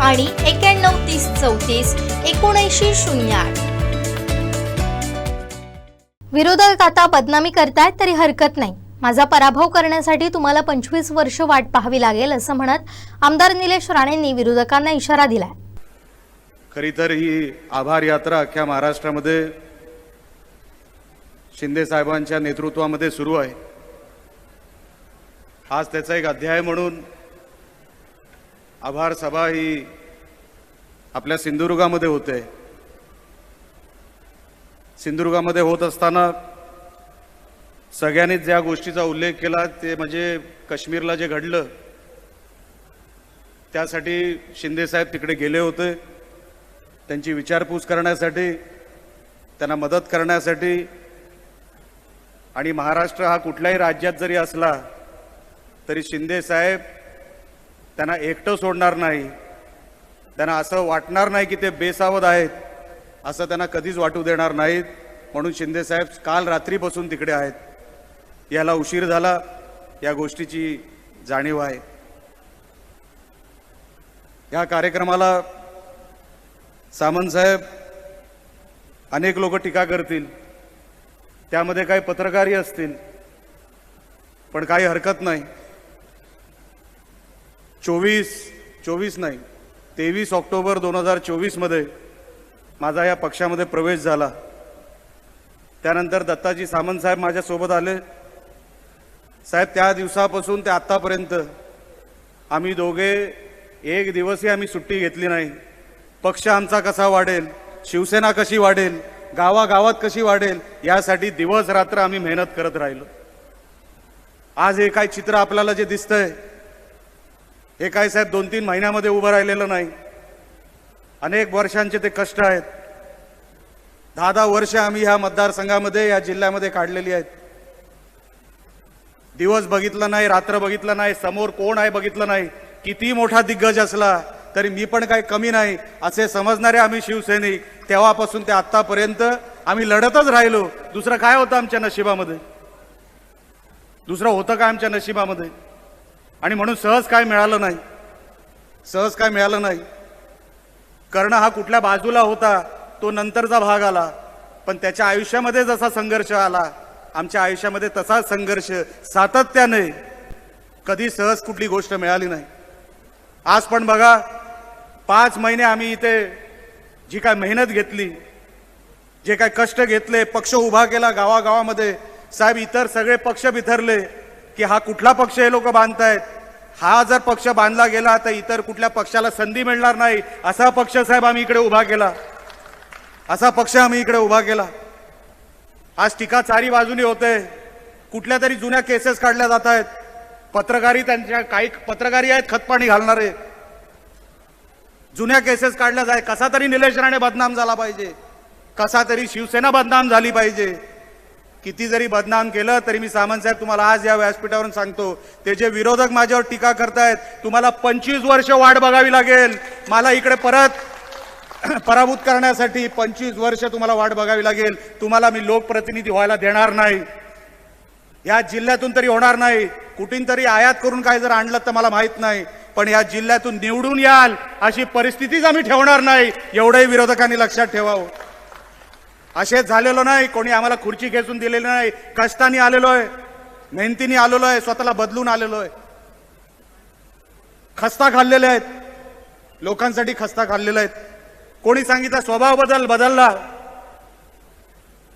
आणि एक्याण्णव तीस चौतीस एकोणऐंशी शून्य आठ. विरोधक आता बदनामी करतायत तरी हरकत नाही. माझा पराभव करण्यासाठी तुम्हाला पंचवीस वर्ष वाट पाहावी लागेल असं म्हणत आमदार निलेश राणेंनी विरोधकांना इशारा दिलाय. खरी तर ही आभार यात्रा अख्ख्या महाराष्ट्रामध्ये शिंदे साहेबांच्या नेतृत्वामध्ये सुरू आहे. आज त्याचा एक अध्याय म्हणून आभार सभा ही आपल्या सिंधुदुर्गामध्ये होते. सिंधुदुर्गामध्ये होत असताना सगळ्यांनीच ज्या गोष्टीचा उल्लेख केला ते म्हणजे काश्मीरला जे घडलं त्यासाठी शिंदे साहेब तिकडे गेले होते. त्यांची विचारपूस करण्यासाठी त्यांना मदत करण्यासाठी आणि महाराष्ट्र हा कुठल्याही राज्यात जरी असला तरी शिंदे साहेब त्यांना एकटं सोडणार नाही. त्यांना असं वाटणार नाही की ते बेसावध आहेत. असं त्यांना कधीच वाटू देणार नाहीत. म्हणून शिंदेसाहेब काल रात्रीपासून तिकडे आहेत. याला उशीर झाला. या गोष्टीची जाणीव आहे. या कार्यक्रमाला सामंत साहेब अनेक लोक टीका करतील. त्यामध्ये काही पत्रकारही असतील. पण काही हरकत नाही. चोवीस चोवीस नाही तेवीस ऑक्टोबर दोन हजार चोवीसमध्ये माझा या पक्षामध्ये प्रवेश झाला. त्यानंतर दत्ताजी सामंत साहेब माझ्यासोबत आले. साहेब त्या दिवसापासून ते आत्तापर्यंत आम्ही दोघे एक दिवसही आम्ही सुट्टी घेतली नाही. पक्ष आमचा कसा वाढेल शिवसेना कशी वाढेल गावागावात कशी वाढेल यासाठी दिवस रात्र आम्ही मेहनत करत राहिलो. आज हे काय चित्र आपल्याला जे दिसतंय हे काय साहेब दोन तीन महिन्यामध्ये उभं राहिलेलं नाही. अनेक वर्षांचे ते कष्ट आहेत. दहा दहा वर्ष आम्ही ह्या मतदारसंघामध्ये या जिल्ह्यामध्ये काढलेली आहेत. दिवस बघितलं नाही रात्र बघितलं नाही समोर कोण आहे बघितलं नाही. किती मोठा दिग्गज असला तरी मी पण काही कमी नाही. असे समजणारे आम्ही शिवसैनिक तेव्हापासून ते आत्तापर्यंत आम्ही लढतच राहिलो. दुसरं काय होतं आमच्या नशिबामध्ये? दुसरं होतं काय आमच्या नशिबामध्ये? आणि म्हणून सहज काय मिळालं नाही. सहज काय मिळालं नाही. कर्ण हा कुठल्या बाजूला होता तो नंतरचा भाग आला. पण त्याच्या आयुष्यामध्ये जसा संघर्ष आला आमच्या आयुष्यामध्ये तसा संघर्ष सातत्याने कधी सहज कुठली गोष्ट मिळाली नाही. आज पण बघा पाच महिने आम्ही इथे जी काय मेहनत घेतली जे काय कष्ट घेतले पक्ष उभा केला गावागावामध्ये साहेब इतर सगळे पक्ष बिथरले की हा कुठला पक्ष हे लोक बांधतायत? हा जर पक्ष बांधला गेला तर इतर कुठल्या पक्षाला संधी मिळणार नाही? असा पक्ष साहेब आम्ही इकडे उभा केला. असा पक्ष आम्ही इकडे उभा केला. आज टीका चारी बाजूनी होते. कुठल्या तरी जुन्या केसेस काढल्या जात आहेत पत्रकारी त्यांच्या काही पत्रकारी आहेत खतपाणी घालणारे. जुन्या केसेस काढल्या जाय कसा तरी निलेश राणे बदनाम झाला पाहिजे. कसा तरी शिवसेना बदनाम झाली पाहिजे. किती जरी बदनाम केलं तरी मी सामंतसाहेब तुम्हाला आज या व्यासपीठावरून सांगतो ते जे विरोधक माझ्यावर टीका करतायत तुम्हाला पंचवीस वर्ष वाट बघावी लागेल. मला इकडे परत पराभूत करण्यासाठी पंचवीस वर्ष तुम्हाला वाट बघावी लागेल. तुम्हाला मी लोकप्रतिनिधी व्हायला देणार नाही. या जिल्ह्यातून तरी होणार नाही. कुठून तरी आयात करून काय जर आणलं तर मला माहीत नाही. पण या जिल्ह्यातून निवडून याल अशी परिस्थितीच आम्ही ठेवणार नाही. एवढंही विरोधकांनी लक्षात ठेवावं. असेच झालेलो नाही. कोणी आम्हाला खुर्ची खेचून दिलेली नाही. कष्टाने आलेलो आहे. मेहनतीने आलेलो आहे. स्वतःला बदलून आलेलो आहे. खस्ता खाल्लेले आहेत. लोकांसाठी खस्ता खाल्लेले आहेत. कोणी सांगितलं स्वभाव बदल बदलला.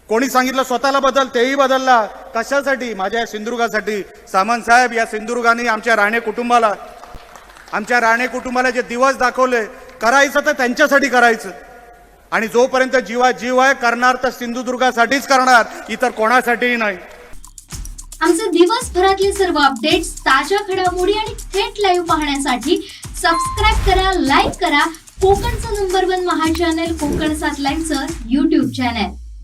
कोणी सांगितलं स्वतःला बदल तेही बदलला. कशासाठी? माझ्या या सिंधुदुर्गासाठी. सामंत साहेब या सिंधुदुर्गाने आमच्या राणे कुटुंबाला आमच्या राणे कुटुंबाला जे दिवस दाखवले करायचं तर त्यांच्यासाठी करायचं. आणि जोपर्यंत जीवा जीव आहे करणार तर सिंधुदुर्गासाठीच करणार इतर कोणासाठीही नाही. आमचे दिवसभरातले सर्व अपडेट्स ताज्या घडामोडी आणि थेट लाईव्ह पाहण्यासाठी सबस्क्राईब करा लाईक करा. कोकणचं नंबर वन महा चॅनल कोकण सात लाईनचं युट्यूब चॅनल